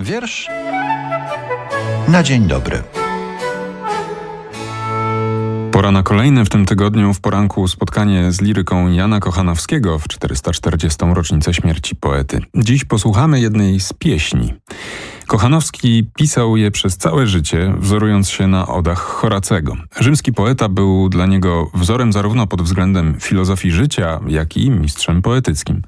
Wiersz na dzień dobry. Pora na kolejne w tym tygodniu w poranku spotkanie z liryką Jana Kochanowskiego w 440. rocznicę śmierci poety. Dziś posłuchamy jednej z pieśni. Kochanowski pisał je przez całe życie, wzorując się na odach Horacego. Rzymski poeta był dla niego wzorem zarówno pod względem filozofii życia, jak i mistrzem poetyckim.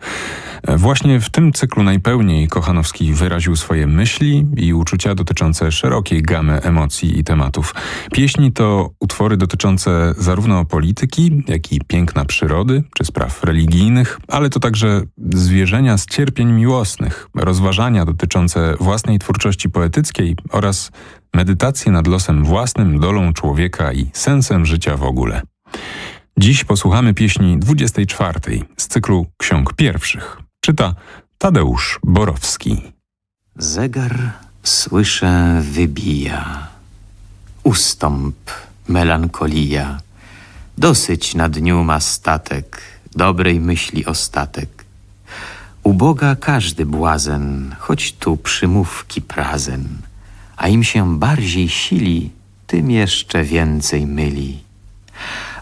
Właśnie w tym cyklu najpełniej Kochanowski wyraził swoje myśli i uczucia dotyczące szerokiej gamy emocji i tematów. Pieśni to utwory dotyczące zarówno polityki, jak i piękna przyrody czy spraw religijnych, ale to także zwierzenia z cierpień miłosnych, rozważania dotyczące własnej twórczości poetyckiej oraz medytacje nad losem własnym, dolą człowieka i sensem życia w ogóle. Dziś posłuchamy pieśni 24 z cyklu Ksiąg Pierwszych. Czyta Tadeusz Borowski. Zegar słyszę wybija. Ustąp, melancholia. Dosyć na dniu ma statek, dobrej myśli ostatek. Uboga każdy błazen, choć tu przymówki prazen, a im się bardziej sili, tym jeszcze więcej myli.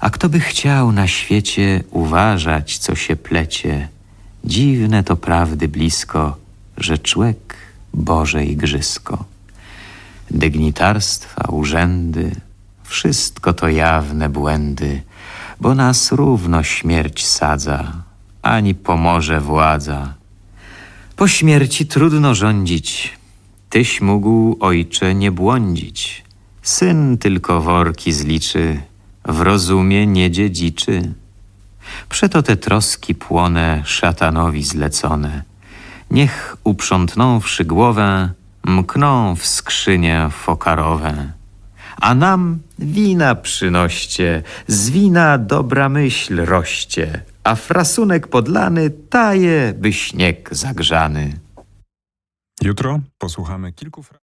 A kto by chciał na świecie uważać, co się plecie, dziwne to prawdy blisko, że człek Boże igrzysko. Dygnitarstwa, urzędy, wszystko to jawne błędy, bo nas równo śmierć sadza, ani pomoże władza. Po śmierci trudno rządzić, tyś mógł, ojcze, nie błądzić. Syn tylko worki zliczy, w rozumie nie dziedziczy. Przeto te troski płone szatanowi zlecone. Niech uprzątnąwszy głowę, mkną w skrzynie fokarowe. A nam wina przynoście, z wina dobra myśl roście, a frasunek podlany taje, by śnieg zagrzany. Jutro posłuchamy kilku fra-